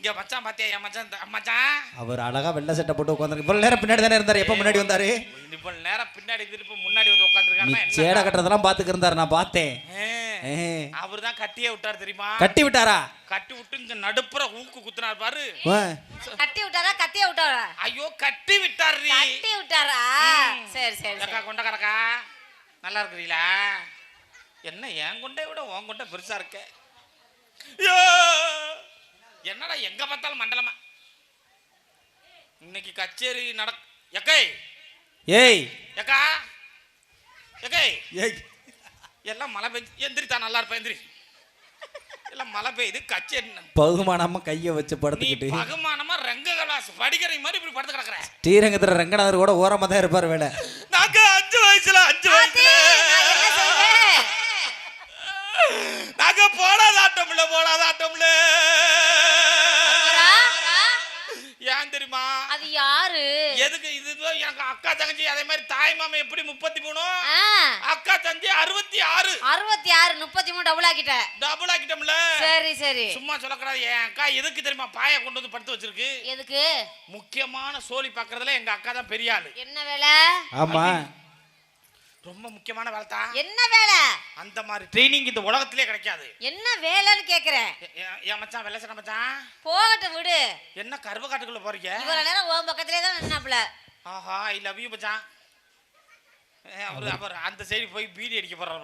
இங்க மச்சான் பாத்தியா என் மச்சான் மச்சான்? அவர் அழகா வெள்ளை சட்டை போட்டு உட்காந்துருக்கு இவ்வளவு நேரம் பின்னாடி தானே இருந்தாரு? எப்ப முன்னாடி வந்தாரு? இவ்வளவு நேரம் பின்னாடி திருப்பி முன்னாடி வந்து நீ உட்காந்துருக்காங்க சேடை கட்டுறதெல்லாம் பாத்துக்கு இருந்தாரு நான் பார்த்தேன். ஏ, அவர் தான் கட்டியே விட்டார் தெரியுமா? கட்டி விட்டாரா? கட்டி விட்டு இங்க நடுப்புற ஊக்கு குத்துனார் பாரு. ஆ, கட்டி விட்டாரா? கத்திய விட்டாரா? ஐயோ கட்டி விட்டாரு கட்டி விட்டாரா? சரி சரி அக்கா கொண்ட கறக்கா நல்லா இருக்கிறீங்களா? என்ன என் கொண்டை விட உன் கொண்டை பெருசா இருக்க. ஐயோ! என்னடா எங்க பார்த்தாலும் மண்டலமா? இன்னைக்கு கச்சேரி நடக் எக்கை! ஏய்! எக்கா! எக்கை! ஏய்! எல்லாம் மழை பெஞ்சு எந்திரித்தா நல்லா இருப்பேன் எந்திரி. எல்லாம் மழை பெய்யுது கச்சேரி பகுமானமா கைய வச்சு படுத்துக்கிட்டு. பகுமானமா ரங்க கலாஸ் படிக்கிற மாதிரி இப்படி படுத்து கிடக்குற? ஸ்ரீரங்கத்துல ரங்கநாதர் கூட ஓரமா தான் இருப்பார் வேலை. நாங்க அஞ்சு வயசுல அஞ்சு வயசுல. நாங்க போடாத ஆட்டம்ல போடாத ஆட்டம்ல. ஏன் தெரியுமா? அது யாரு? எதுக்கு இது எனக்கு அக்கா தங்கச்சி அதே மாதிரி தாய் மாமா எப்படி முப்பத்தி மூணு ஆ, அக்கா தங்கச்சி அறுபத்தி ஆறு அறுபத்தி ஆறு முப்பத்தி மூணு டபுள் ஆக்கிட்ட. டபுள் ஆக்கிட்டோம்ல. சரி சரி. சும்மா சொல்லக்கூடாது. என் அக்கா எதுக்கு தெரியுமா பாய கொண்டு வந்து படுத்து வச்சிருக்கு? எதுக்கு? முக்கியமான சோலி பாக்குறதுல எங்க அக்கா தான் பெரிய ஆளு. என்ன வேலை? ஆமா. ரொம்ப முக்கியமான வேலை தான் என்ன வேலை? அந்த மாதிரி ட்ரைனிங் இந்த உலகத்திலே கிடைக்காது. என்ன வேலைன்னு கேக்குறேன். என் மச்சான் வெள்ளை சட்டை மச்சான்? போகட்டும் விடு. என்ன கருவ காட்டுக்குள்ள போறீங்க? இவ்வளவு நேரம் உன் பக்கத்திலே தான் நின்னாப்புல. ஆஹா ஐ லவ் யூ மச்சான். அவர் அந்த சைடு போய் பீடி அடிக்க போறாரு.